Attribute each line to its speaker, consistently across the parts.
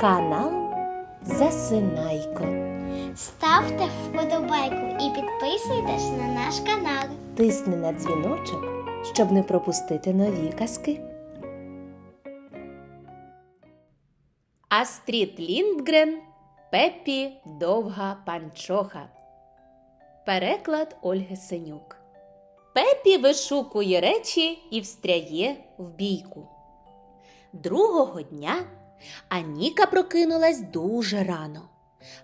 Speaker 1: Канал Засинайко.
Speaker 2: Ставте вподобайку і підписуйтесь на наш канал.
Speaker 1: Тисни на дзвіночок, щоб не пропустити нові казки. Астрід Ліндгрен Пеппі Довга Панчоха. Переклад Ольги Синюк. Пеппі вишукує речі і встряє в бійку. Другого дня Аніка прокинулась дуже рано.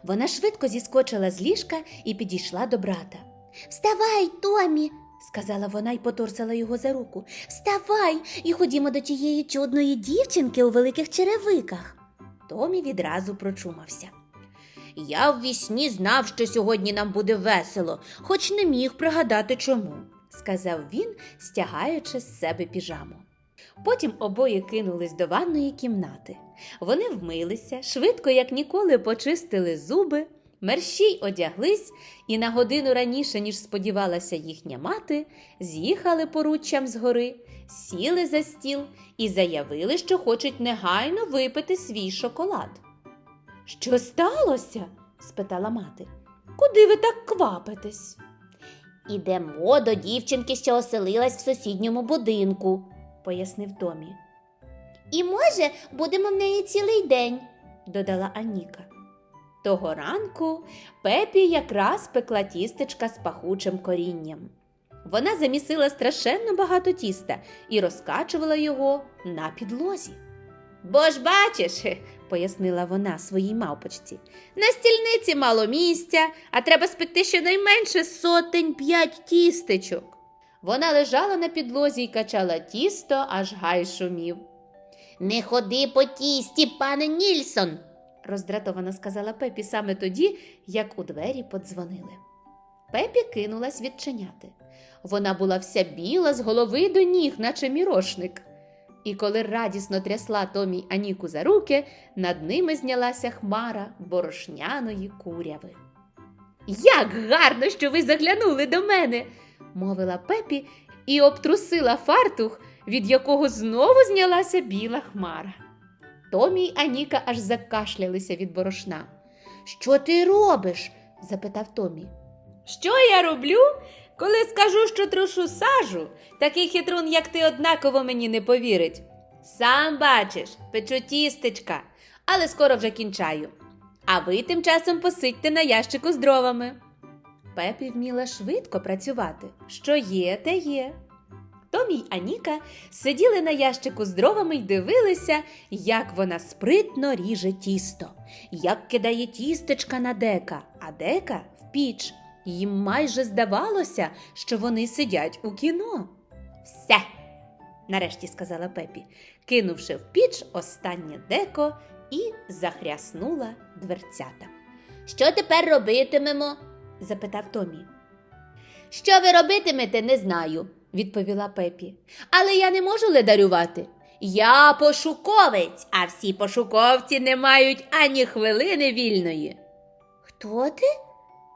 Speaker 1: Вона швидко зіскочила з ліжка і підійшла до брата. Вставай, Томі, сказала вона і поторсила його за руку. Вставай і ходімо до тієї чудної дівчинки у великих черевиках. Томі відразу прочумався. Я ввісні знав, що сьогодні нам буде весело, хоч не міг пригадати чому, сказав він, стягаючи з себе піжаму. Потім обоє кинулись до ванної кімнати. Вони вмилися, швидко, як ніколи, почистили зуби, мерщій одяглись і на годину раніше, ніж сподівалася їхня мати, з'їхали поруччям з гори, сіли за стіл і заявили, що хочуть негайно випити свій шоколад. Що сталося? спитала мати. Куди ви так квапитесь? Ідемо до дівчинки, що оселилась в сусідньому будинку, пояснив Томі. І, може, будемо в неї цілий день, додала Аніка. Того ранку Пепі якраз пекла тістечка з пахучим корінням. Вона замісила страшенно багато тіста і розкачувала його на підлозі. Бо ж бачиш, пояснила вона своїй мавпочці, на стільниці мало місця, а треба спекти щонайменше сотень п'ять тістечок. Вона лежала на підлозі і качала тісто, аж гай шумів. Не ходи по тісті, пане Нільсон, роздратовано сказала Пепі саме тоді, як у двері подзвонили. Пепі кинулась відчиняти. Вона була вся біла з голови до ніг, наче мірошник. І коли радісно трясла Томі Аніку за руки, над ними знялася хмара борошняної куряви. Як гарно, що ви заглянули до мене, мовила Пепі і обтрусила фартух, від якого знову знялася біла хмара. Томі й Аніка аж закашлялися від борошна. Що ти робиш? запитав Томі. Що я роблю? Коли скажу, що трушу сажу, такий хитрун, як ти, однаково мені не повірить. Сам бачиш, печу тістечка, але скоро вже кінчаю. А ви тим часом посидьте на ящику з дровами. Пепі вміла швидко працювати. Що є, те є. Томі й Аніка сиділи на ящику з дровами й дивилися, як вона спритно ріже тісто, як кидає тістечка на дека, а дека в піч. Їм майже здавалося, що вони сидять у кіно. Все, нарешті сказала Пепі, кинувши в піч останнє деко і захряснула дверцята. Що тепер робитимемо? Запитав Томі. Що ви робитимете, не знаю, відповіла Пепі. Але я не можу ледарювати. Я пошуковець, а всі пошуковці не мають ані хвилини вільної. Хто ти?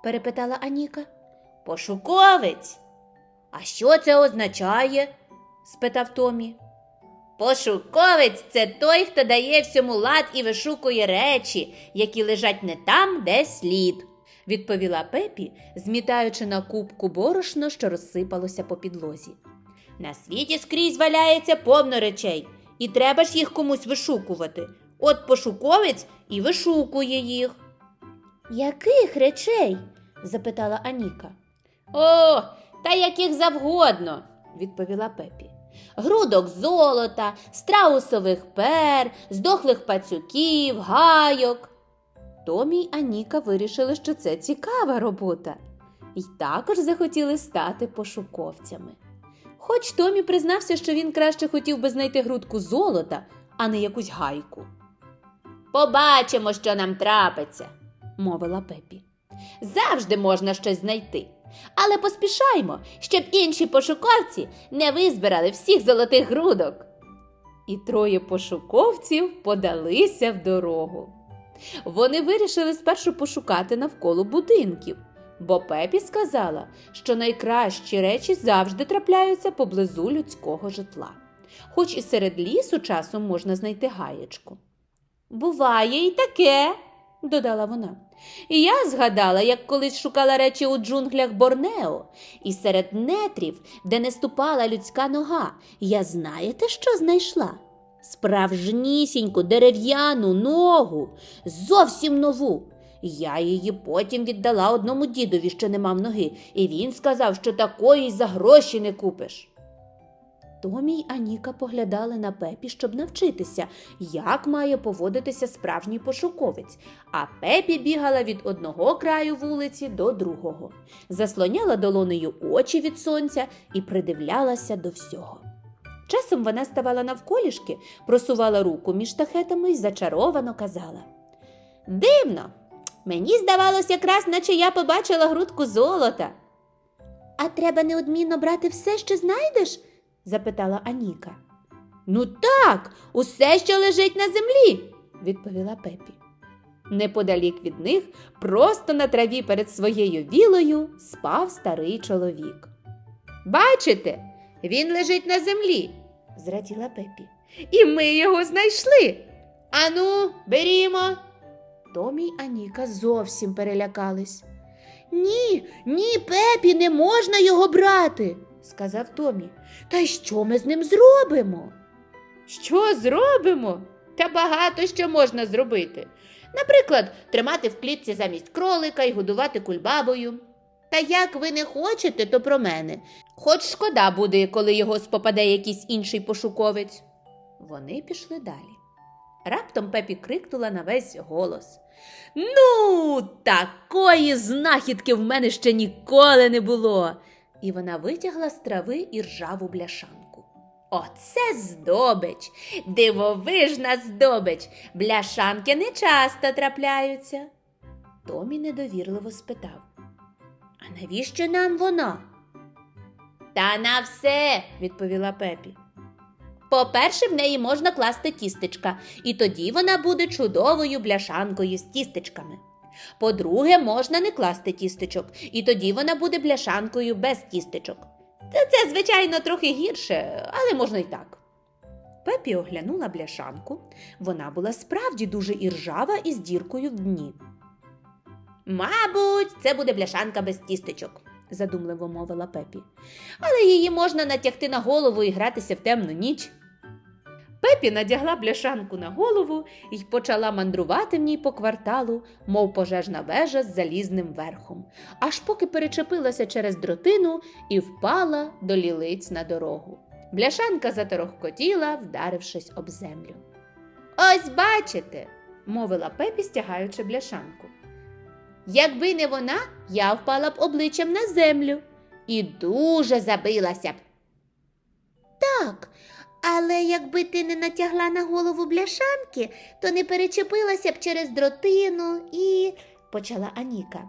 Speaker 1: перепитала Аніка. Пошуковець. А що це означає? спитав Томі. Пошуковець це той, хто дає всьому лад і вишукує речі, які лежать не там, де слід, відповіла Пепі, змітаючи на кубку борошно, що розсипалося по підлозі. На світі скрізь валяється повно речей, і треба ж їх комусь вишукувати. От пошуковець і вишукує їх. Яких речей? запитала Аніка. О, та яких завгодно, відповіла Пепі. Грудок золота, страусових пер, здохлих пацюків, гайок. Томі й Аніка вирішили, що це цікава робота, і також захотіли стати пошуковцями. Хоч Томі признався, що він краще хотів би знайти грудку золота, а не якусь гайку. Побачимо, що нам трапиться, мовила Пепі. Завжди можна щось знайти. Але поспішаймо, щоб інші пошуковці не визбирали всіх золотих грудок. І троє пошуковців подалися в дорогу. Вони вирішили спершу пошукати навколо будинків, бо Пепі сказала, що найкращі речі завжди трапляються поблизу людського житла, хоч і серед лісу часом можна знайти гаєчку. Буває і таке, додала вона. І я згадала, як колись шукала речі у джунглях Борнео, і серед нетрів, де не ступала людська нога, я знаєте, що знайшла? Справжнісіньку дерев'яну ногу, зовсім нову. Я її потім віддала одному дідові, що не мав ноги, і він сказав, що такої за гроші не купиш. Томі й Аніка поглядали на Пепі, щоб навчитися, як має поводитися справжній пошуковець, а Пепі бігала від одного краю вулиці до другого, заслоняла долонею очі від сонця і придивлялася до всього. Часом вона ставала навколішки, просувала руку між штахетами і зачаровано казала: Дивно, мені здавалось, якраз наче я побачила грудку золота. А треба неодмінно брати все, що знайдеш? запитала Аніка. Ну так, усе, що лежить на землі, відповіла Пепі. Неподалік від них, просто на траві перед своєю вілою, спав старий чоловік. Бачите, він лежить на землі, зраділа Пепі. І ми його знайшли. Ану, берімо. Томі й Аніка зовсім перелякались. Ні, ні, Пепі, не можна його брати, сказав Томі. Та й що ми з ним зробимо? Що зробимо? Та багато що можна зробити. Наприклад, тримати в клітці замість кролика і годувати кульбабою. Та як ви не хочете, то про мене. Хоч шкода буде, коли його спопаде якийсь інший пошуковець. Вони пішли далі. Раптом Пепі крикнула на весь голос. Ну, такої знахідки в мене ще ніколи не було. І вона витягла з трави і ржаву бляшанку. Оце здобич, дивовижна здобич. Бляшанки не часто трапляються. Томі недовірливо спитав. А навіщо нам вона? Та на все, відповіла Пепі. По-перше, в неї можна класти тістечка, і тоді вона буде чудовою бляшанкою з тістечками. По-друге, можна не класти тістечок, і тоді вона буде бляшанкою без тістечок. Це, звичайно, трохи гірше, але можна й так. Пепі оглянула бляшанку. Вона була справді дуже іржава і з діркою в дні. Мабуть, це буде бляшанка без тістечок, задумливо мовила Пепі. Але її можна натягти на голову і гратися в темну ніч. Пепі надягла бляшанку на голову і почала мандрувати в ній по кварталу, мов пожежна вежа з залізним верхом, аж поки перечепилася через дротину і впала до лілиць на дорогу. Бляшанка заторохкотіла, вдарившись об землю. Ось бачите, мовила Пепі, стягаючи бляшанку. Якби не вона, я впала б обличчям на землю і дуже забилася б. Так, але якби ти не натягла на голову бляшанки, то не перечепилася б через дротину і. почала Аніка.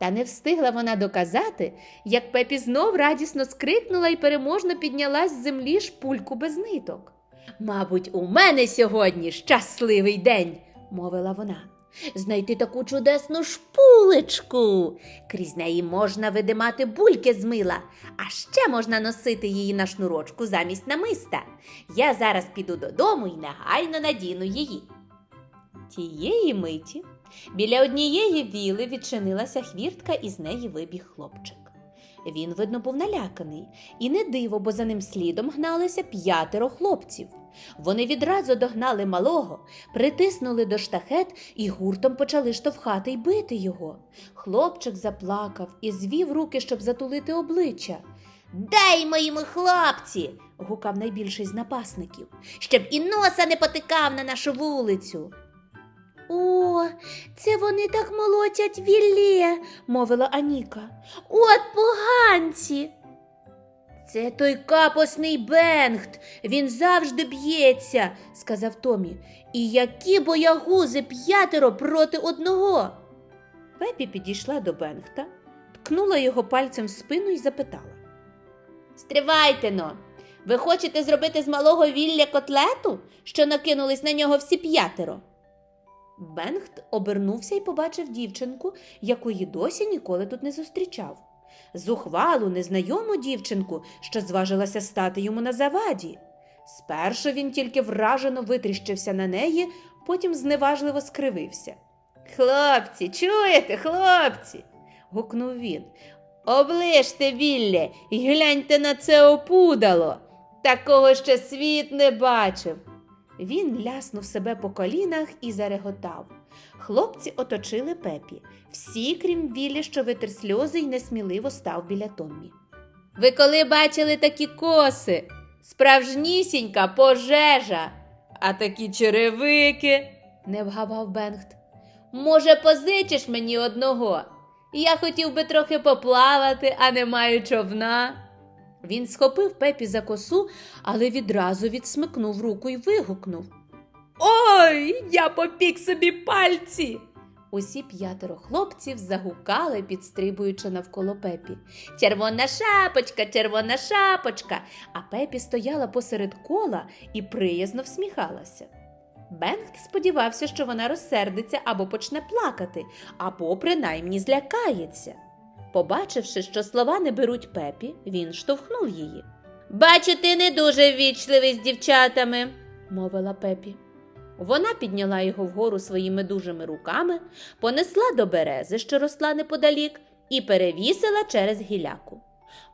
Speaker 1: Та не встигла вона доказати, як Пепі знов радісно скрикнула і переможно піднялась з землі шпульку без ниток. Мабуть, у мене сьогодні щасливий день, мовила вона. Знайти таку чудесну шпулечку. Крізь неї можна видимати бульки з мила, а ще можна носити її на шнурочку замість намиста. Я зараз піду додому і негайно надіну її. Тієї миті біля однієї віли відчинилася хвіртка і з неї вибіг хлопчик. Він, видно, був наляканий, і не диво, бо за ним слідом гналися п'ятеро хлопців. Вони відразу догнали малого, притиснули до штахет і гуртом почали штовхати й бити його. Хлопчик заплакав і звів руки, щоб затулити обличчя. Дай моїми хлопці. гукав найбільший з напасників, щоб і носа не потикав на нашу вулицю. О, це вони так молотять віллє, мовила Аніка. От поганці. Це той капосний Бенгт, він завжди б'ється, сказав Томі. І які боягузи п'ятеро проти одного. Пепі підійшла до Бенгта, ткнула його пальцем в спину і запитала. Стривайте но, ви хочете зробити з малого вілля котлету, що накинулись на нього всі п'ятеро? Бенгт обернувся і побачив дівчинку, якої досі ніколи тут не зустрічав. Зухвалу, незнайому дівчинку, що зважилася стати йому на заваді. Спершу він тільки вражено витріщився на неї, потім зневажливо скривився. Хлопці, чуєте, хлопці? гукнув він. Оближте вілле і гляньте на це опудало. Такого ще світ не бачив. Він ляснув себе по колінах і зареготав. Хлопці оточили пепі, всі, крім Віллі, що витер сльози й несміливо став біля Томмі. Ви коли бачили такі коси? Справжнісінька пожежа, а такі черевики, не вгавав Бенгт. Може, позичиш мені одного? Я хотів би трохи поплавати, а не маю човна. Він схопив пепі за косу, але відразу відсмикнув руку і вигукнув. Ой, я попік собі пальці. Усі п'ятеро хлопців загукали, підстрибуючи навколо пепі. Червона шапочка, червона шапочка. А пепі стояла посеред кола і приязно всміхалася. Бенгт сподівався, що вона розсердиться або почне плакати, або принаймні злякається. Побачивши, що слова не беруть пепі, він штовхнув її. Бачу, ти не дуже ввічливий з дівчатами, мовила пепі. Вона підняла його вгору своїми дужими руками, понесла до берези, що росла неподалік, і перевісила через гіляку.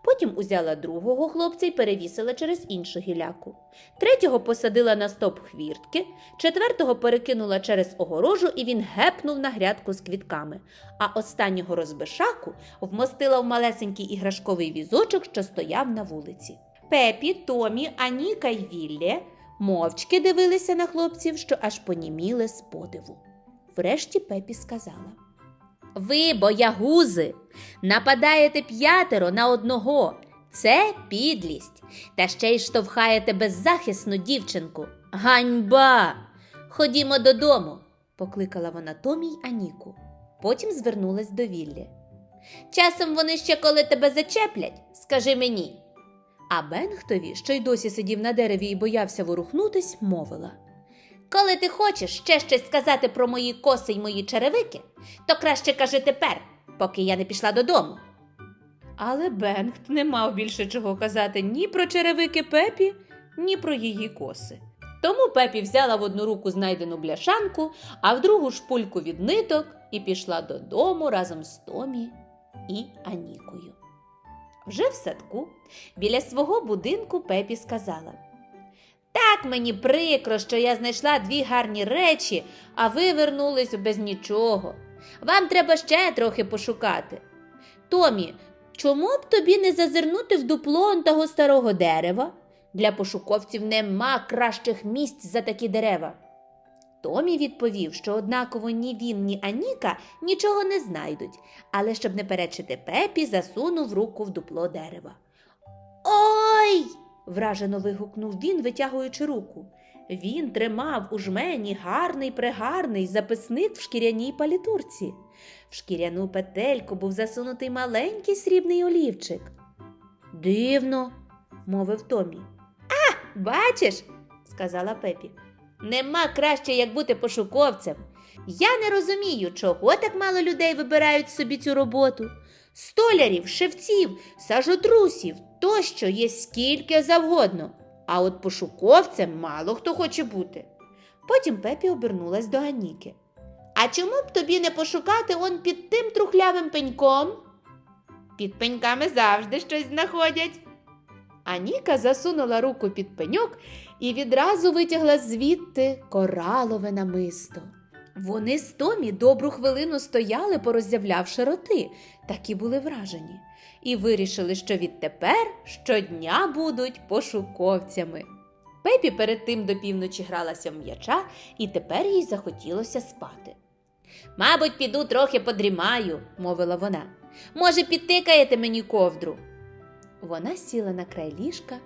Speaker 1: Потім узяла другого хлопця і перевісила через іншу гіляку. Третього посадила на стоп хвіртки, четвертого перекинула через огорожу, і він гепнув на грядку з квітками, а останнього розбишаку вмостила в малесенький іграшковий візочок, що стояв на вулиці. Пепі, Томі, Аніка й Віллє мовчки дивилися на хлопців, що аж поніміли з подиву. Врешті Пепі сказала: Ви, боягузи, нападаєте п'ятеро на одного. Це підлість. Та ще й штовхаєте беззахисну дівчинку. Ганьба! Ходімо додому, покликала вона Томі й Аніку. Потім звернулась до Віллі. Часом вони ще коли тебе зачеплять, скажи мені. А Бенгтові, що й досі сидів на дереві і боявся ворухнутись, мовила. Коли ти хочеш ще щось сказати про мої коси й мої черевики, то краще кажи тепер, поки я не пішла додому. Але Бенгт не мав більше чого казати ні про черевики Пепі, ні про її коси. Тому Пепі взяла в одну руку знайдену бляшанку, а в другу шпульку від ниток і пішла додому разом з Томі і Анікою. Вже в садку біля свого будинку Пепі сказала: Так мені прикро, що я знайшла дві гарні речі, а ви вернулись без нічого. Вам треба ще трохи пошукати. Томі, чому б тобі не зазирнути в дупло того старого дерева? Для пошуковців нема кращих місць за такі дерева. Томі відповів, що однаково ні він, ні Аніка нічого не знайдуть, але щоб не перечити Пепі, засунув руку в дупло дерева. Ой! вражено вигукнув він, витягуючи руку. Він тримав у жмені гарний прегарний записник в шкіряній палітурці. В шкіряну петельку був засунутий маленький срібний олівчик. Дивно, мовив Томі. А, бачиш, сказала Пепі. Нема краще, як бути пошуковцем. Я не розумію, чого так мало людей вибирають собі цю роботу. Столярів, шевців, сажотрусів тощо є скільки завгодно, а от пошуковцем мало хто хоче бути. Потім Пепі обернулась до Аніки. А чому б тобі не пошукати он під тим трухлявим пеньком? Під пеньками завжди щось знаходять. Аніка засунула руку під пеньок і відразу витягла звідти коралове намисто. Вони з Томі добру хвилину стояли, пороззявлявши роти, такі були вражені, і вирішили, що відтепер щодня будуть пошуковцями. Пепі перед тим до півночі гралася в м'яча, і тепер їй захотілося спати. Мабуть, піду трохи подрімаю, мовила вона. Може, підтикаєте мені ковдру? Вона сіла на край ліжка,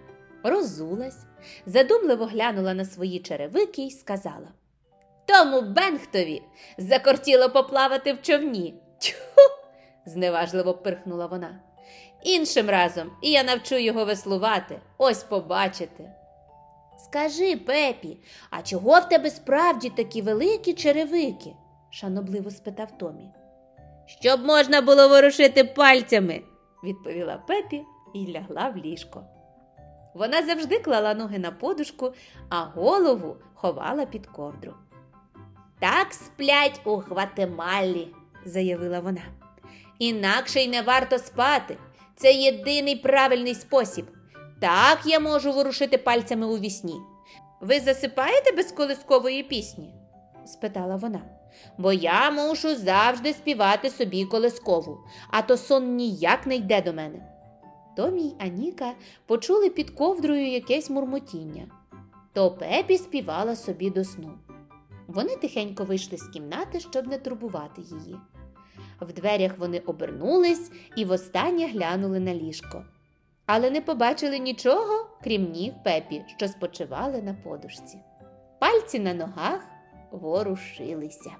Speaker 1: розулась, задумливо глянула на свої черевики й сказала Тому Бенгтові закортіло поплавати в човні. Тьху! зневажливо пирхнула вона. Іншим разом і я навчу його веслувати, ось побачите. Скажи, Пепі, а чого в тебе справді такі великі черевики? шанобливо спитав Томі. Щоб можна було ворушити пальцями, відповіла Пепі і лягла в ліжко. Вона завжди клала ноги на подушку, а голову ховала під ковдру. Так сплять у Гватемалі, заявила вона. Інакше й не варто спати. Це єдиний правильний спосіб. Так я можу ворушити пальцями у вісні. Ви засипаєте без колискової пісні? спитала вона. Бо я мушу завжди співати собі колискову, а то сон ніяк не йде до мене. Томі й Аніка почули під ковдрою якесь мурмотіння. То Пепі співала собі до сну. Вони тихенько вийшли з кімнати, щоб не турбувати її. В дверях вони обернулись і востаннє глянули на ліжко. Але не побачили нічого, крім ніг Пепі, що спочивали на подушці. Пальці на ногах ворушилися.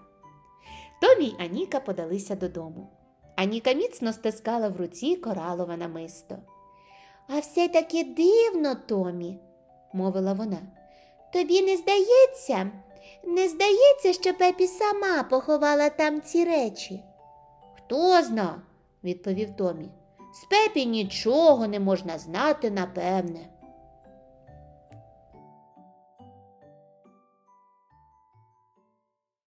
Speaker 1: Томі й Аніка подалися додому. Аніка міцно стискала в руці коралове намисто. А все таки дивно, Томі, мовила вона. Тобі не здається? Не здається, що Пепі сама поховала там ці речі. Хто зна, відповів Томі. З Пепі нічого не можна знати напевне.